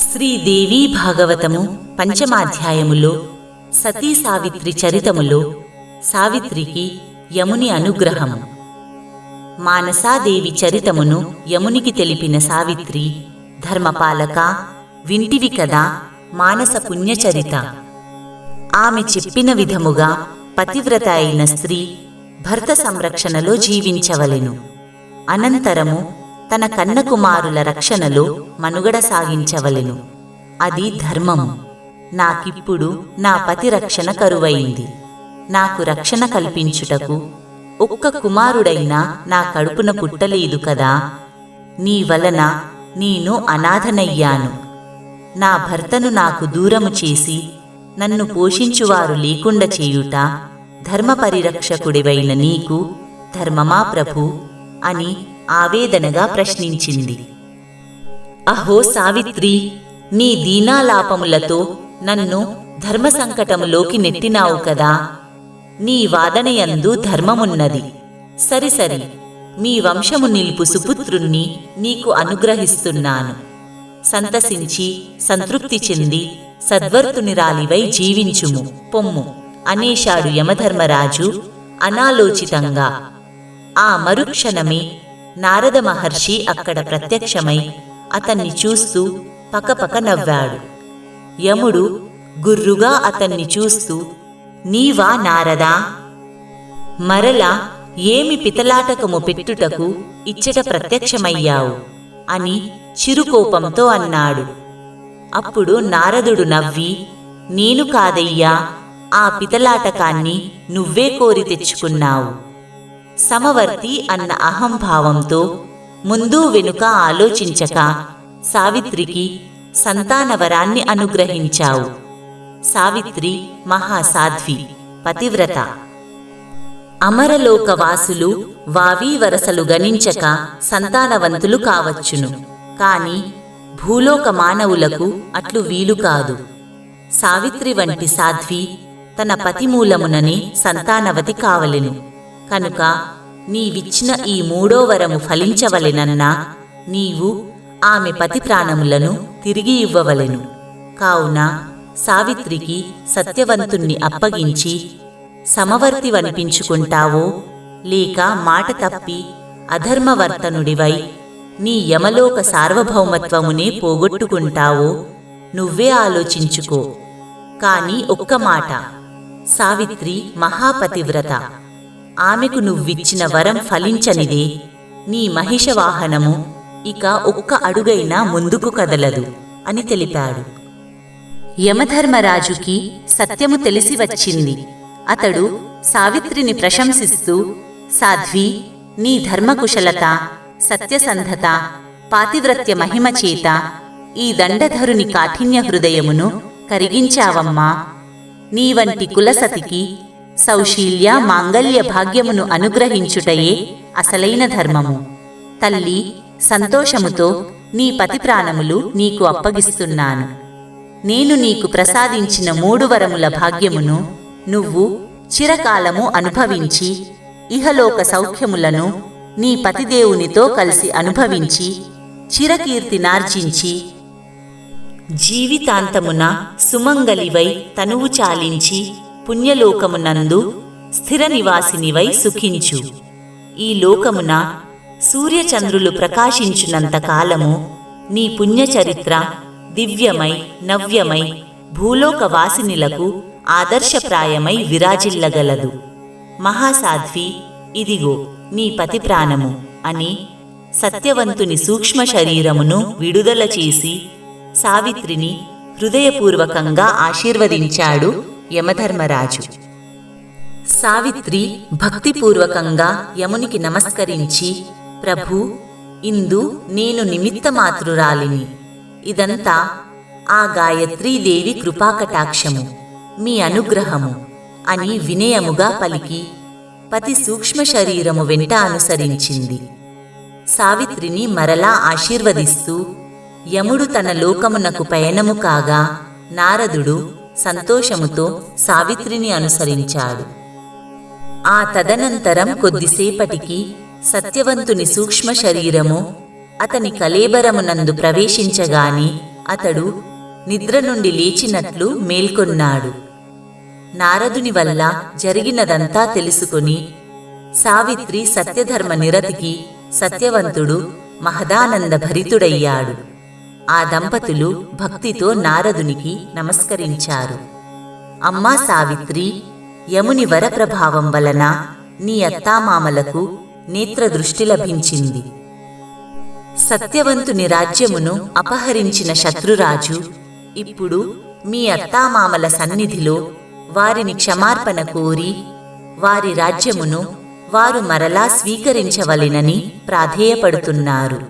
శ్రీదేవి భాగవతము పంచమాధ్యాయములో సతీ సావిత్రి చరితములో సావిత్రికి యముని అనుగ్రహము. మానసాదేవి చరితమును యమునికి తెలిపిన సావిత్రి ధర్మపాలక వింటివి కదా మానస పుణ్యచరిత. ఆమె చెప్పిన విధముగా పతివ్రత అయిన స్త్రీ భర్త సంరక్షణలో జీవించవలెను. అనంతరము తన కన్నకుమారుల రక్షణలో మనుగడ సాగించవలెను. అది ధర్మము. నాకిప్పుడు నా పతి రక్షణ కరువైంది. నాకు రక్షణ కల్పించుటకు ఒక్క కుమారుడైనా నా కడుపున పుట్టలేదు కదా. నీ వలన నేను అనాథనయ్యాను. నా భర్తను నాకు దూరము చేసి నన్ను పోషించువారు లేకుండా చేయుట ధర్మ పరిరక్షకుడివైన నీకు ధర్మమా ప్రభు? అని ఆవేదనగా ప్రశ్నించింది. అహో సావిత్రి నీ దీనాలాపములతో నన్ను ధర్మ సంకటములోకి నెట్టినావు కదా. నీ వాదనయందు ధర్మమున్నది. సరిసరి మీ వంశము నిలుపు సుపుత్రుణ్ణి నీకు అనుగ్రహిస్తున్నాను. సంతసించి సంతృప్తి చెంది సద్వర్తునిరాలివై జీవించుము పొమ్ము అనేశాడు యమధర్మరాజు అనాలోచితంగా. ఆ మరుక్షణమే నారద మహర్షి అక్కడ ప్రత్యక్షమై అతన్ని చూస్తూ పకపక నవ్వాడు. యముడు గుర్రుగా అతన్ని చూస్తూ నీవా నారదా? మరలా ఏమి పితలాటకము పెట్టుటకు ఇచ్చట ప్రత్యక్షమయ్యావు? అని చిరుకోపంతో అన్నాడు. అప్పుడు నారదుడు నవ్వి నేను కాదయ్యా ఆ పితలాటకాన్ని నువ్వే కోరి తెచ్చుకున్నావు. సమవర్తి అన్న అహంభావంతో ముందు వెనుక ఆలోచించక సావిత్రికి సంతానవరాన్ని అనుగ్రహించావు. సావిత్రి మహాసాధ్వి పతివ్రత. అమరలోకవాసులు వావీ వరసలు గణించక సంతానవంతులు కావచ్చును. కాని భూలోక మానవులకు అట్లు వీలు కాదు. సావిత్రి వంటి సాధ్వి తన పతిమూలముననే సంతానవతి కావలెను. కనుక నీవిచ్చిన ఈ మూడో వరము ఫలించవలెనన్నా నీవు ఆమె పతి ప్రాణములను తిరిగి ఇవ్వవలెను. కావున సావిత్రికి సత్యవంతుణ్ణి అప్పగించి సమవర్తి వనిపించుకుంటావో లేక మాట తప్పి అధర్మవర్తనుడివై నీ యమలోక సార్వభౌమత్వమునే పోగొట్టుకుంటావో నువ్వే ఆలోచించుకో. కాని ఒక్క మాట సావిత్రి మహాపతివ్రత. ఆమెకు నువ్విచ్చిన వరం ఫలించనిదే. నీ మహిషవాహనము ఇక ఒక్క అడుగైనా ముందుకు కదలదు అని తెలిపాడు. యమధర్మరాజుకి సత్యము తెలిసి వచ్చింది. అతడు సావిత్రిని ప్రశంసిస్తూ సాధ్వి నీ ధర్మకుశలత సత్యసంధత పాతివ్రత్య మహిమ చేత ఈ దండధరుని కాఠిన్య హృదయమును కరిగించావమ్మా. నీ వంటి కులసతికి సౌశీల్య మాంగల్య భాగ్యమును అనుగ్రహించుటయే అసలైన ధర్మము. తల్లి సంతోషముతో నీ పతి ప్రాణములు నీకు అప్పగిస్తున్నాను. నేను నీకు ప్రసాదించిన మూడు వరముల భాగ్యమును నువ్వు చిరకాలము అనుభవించి ఇహలోక సౌఖ్యములను నీ పతిదేవునితో కలిసి అనుభవించి చిరకీర్తినార్జించి జీవితాంతమున సుమంగలివై తనువు చాలించి పుణ్యలోకమునందు స్థిర నివాసినివై సుఖించు. ఈ లోకమున సూర్యచంద్రులు ప్రకాశించునంత కాలము నీ పుణ్యచరిత్ర దివ్యమై నవ్యమై భూలోక వాసినిలకు ఆదర్శప్రాయమై విరాజిల్లగలదు. మహాసాధ్వి ఇదిగో నీ పతి ప్రాణము అని సత్యవంతుని సూక్ష్మ శరీరమును విడుదల చేసి సావిత్రిని హృదయపూర్వకంగా ఆశీర్వదించాడు యమధర్మరాజు. సావిత్రి భక్తిపూర్వకంగా యమునికి నమస్కరించి ప్రభు ఇందు నేను నిమిత్తమాతృరాలిని ఇదంతా ఆ గాయత్రీదేవి కృపాకటాక్షము మీ అనుగ్రహము అని వినయముగా పలికి పతి సూక్ష్మ శరీరము వెంట అనుసరించింది. సావిత్రిని మరలా ఆశీర్వదిస్తూ యముడు తన లోకమునకు పయనము కాగా నారదుడు సంతోషముతో సావిత్రిని అనుసరించాడు. ఆ తదనంతరం కొద్దిసేపటికి సత్యవంతుని సూక్ష్మ శరీరము అతని కలేబరమునందు ప్రవేశించగాని అతడు నిద్ర నుండి లేచినట్లు మేల్కొన్నాడు. నారదుని వల్ల జరిగినదంతా తెలుసుకుని సావిత్రి సత్యధర్మ నిరతికి సత్యవంతుడు మహదానంద భరితుడయ్యాడు ఆ దంపతులు భక్తితో నారదునికి నమస్కరించారు. అమ్మా సావిత్రి యముని వరప్రభావం వలన నీ అత్తామామలకు నేత్రదృష్టి లభించింది. సత్యవంతుని రాజ్యమును అపహరించిన శత్రురాజు ఇప్పుడు మీ అత్తామామల సన్నిధిలో వారిని క్షమార్పణ కోరి వారి రాజ్యమును వారు మరలా స్వీకరించవలెనని ప్రాధేయపడుతున్నారు.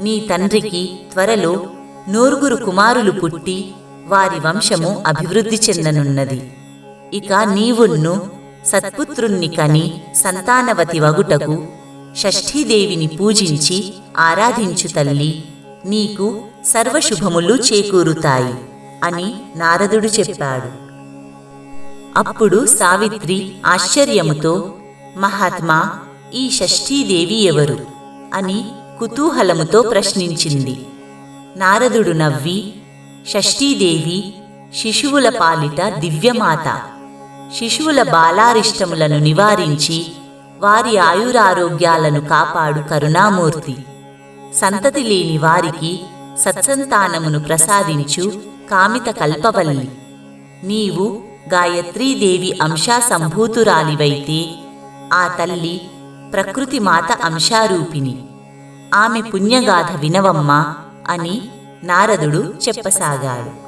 నీ తండ్రికి త్వరలో నూరుగురు కుమారులు పుట్టి వారి వంశము అభివృద్ధి చెందనున్నది. ఇక నీవున్ను సత్పుత్రుణ్ణి కని సంతానవతి వగుటకు షష్ఠీదేవిని పూజించి ఆరాధించు తల్లి నీకు సర్వశుభములు చేకూరుతాయి అని నారదుడు చెప్పాడు. అప్పుడు సావిత్రి ఆశ్చర్యముతో మహాత్మా ఈ షష్ఠీదేవి ఎవరు? అని కుతూహలముతో ప్రశ్నించింది. నారదుడు నవ్వి షష్ఠీదేవి శిశువుల పాలిట దివ్యమాత. శిశువుల బాలారిష్టములను నివారించి వారి ఆయురారోగ్యాలను కాపాడు కరుణామూర్తి. సంతతి లేని వారికి సత్సంతానమును ప్రసాదించు కామిత కల్పవల్లి. నీవు గాయత్రీదేవి అంశా సంభూతురాలివైతే ఆ తల్లి ప్రకృతి మాత అంశారూపిణి. ఆమె పుణ్యగాథ వినవమ్మా అని నారదుడు చెప్పసాగాడు.